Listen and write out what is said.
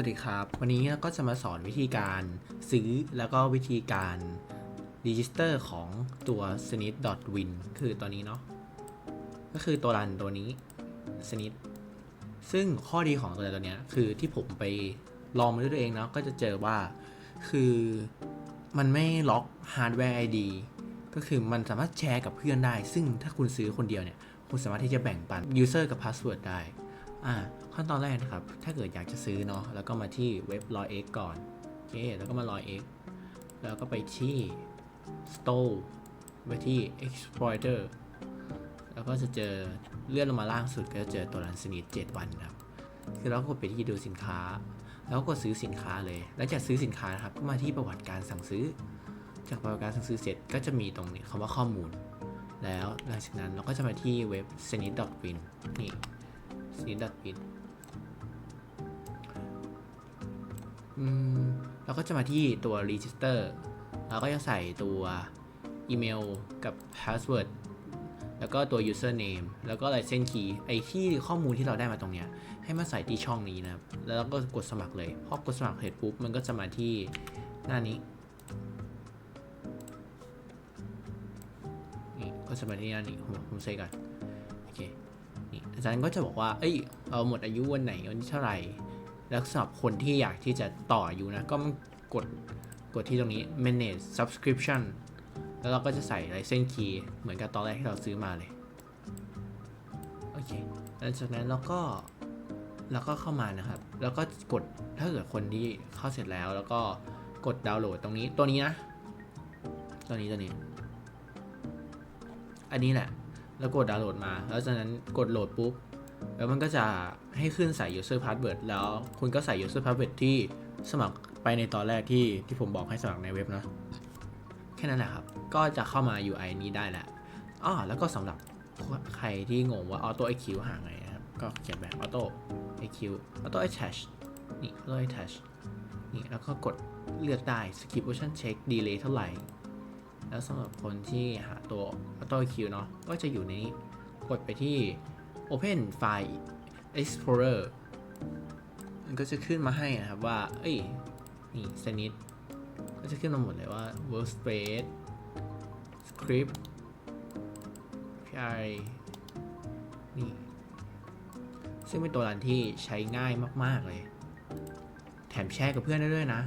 สวัสดีครับ วันนี้ก็จะมาสอนวิธีการซื้อแล้วก็วิธีการ register ของตัว snit.win คือตัวนี้เนาะก็คือตัวรันตัวนี้ snit ซึ่งข้อดีของตัวตัวเนี้ยคือที่ผมไปลองมาด้วยตัวเองเนาะก็จะเจอว่าคือมันไม่ล็อกฮาร์ดแวร์ ID ก็คือมันสามารถแชร์กับเพื่อนได้ ซึ่งถ้าคุณซื้อคนเดียวเนี่ย คุณสามารถที่จะแบ่งปัน user กับ password ได้ อ่าขั้นตอนแรกนะครับ ถ้าเกิดอยากจะซื้อเนาะแล้วก็มาที่เว็บ r o y x ก่อนโอเคแล้วก็มา r o y x แล้วก็ไปที่ store ไปที่ exploiter แล้วก็จะเจอเลื่อนลงมาล่างสุดก็จะเจอตัวรันสนิท7วันครับคือเรากดไปที่ดูสินค้า แล้วก็ซื้อสินค้าเลย แล้วจากซื้อสินค้านะครับก็มาที่ประวัติการสั่งซื้อ จากประวัติการสั่งซื้อเสร็จก็จะมีตรงนี้คำว่าข้อมูล แล้วหลังจากนั้นเราก็จะมาที่เว็บ s n i t w i n นี่ s n i t w i n อืมเราก็จะมาที่ตัว register เราก็จะใส่ตัวอีเมลกับ password แล้วก็ตัว username แล้วก็ license key ไอที่ข้อมูลที่เราได้มาตรงเนี้ยให้มาใส่ที่ช่องนี้นะครับ แล้วเราก็กดสมัครเลยพอกดสมัครเสร็จปุ๊บมันก็จะมาที่หน้านี้นี่ก็จะมาที่หน้านี้ผมผมเซก่อนโอเค อาจารย์ก็จะบอกว่า เอ้ย เราหมดอายุวันไหนวันที่เท่าไหร่ แล้วสำหรับคนที่อยากที่จะต่ออายุนะ ก็กด กดที่ตรงนี้ manage subscription แล้วเราก็จะใส่ license key เหมือนกับตอนแรกที่เราซื้อมาเลย โอเคหลังจากนั้นเราก็แล้วก็เข้ามานะครับ แล้วก็กด ถ้าเกิดคนที่เข้าเสร็จแล้ว แล้วก็กดดาวน์โหลดตรงนี้ ตัวนี้นะ ตัวนี้ตัวนี้ อันนี้แหละ แล้วกดดาวน์โหลดมา แล้วจากนั้นกดโหลดปุ๊บ แล้วมันก็จะให้ขึ้นใส่ user password แล้วคุณก็ใส่ user password ที่สมัครไปในตอนแรกที่ที่ผมบอกให้สมัครในเว็บนะแค่นั้นแหละครับ ก็จะเข้ามา UI นี้ได้แหละอ้อแล้วก็สำหรับใครที่งงว่า auto IQ หาไงนะครับ ก็เขียนแบบ auto IQ auto attach นี่ auto attach นี่แล้วก็กดเลือกได้ skip option check delay เท่าไหร่ แล้วสำหรับคนที่หาตัว auto Q เนาะก็จะอยู่ในนี้กดไปที่ open file explorer มันก็จะขึ้นมาให้นะครับว่า เอ้ย นี่สนิทก็จะขึ้นมาหมดเลยว่า workspace script pi นี่ซึ่งเป็นตัวรันที่ใช้ง่ายมาก ๆ เลย แถมแชร์กับเพื่อนได้ด้วยนะ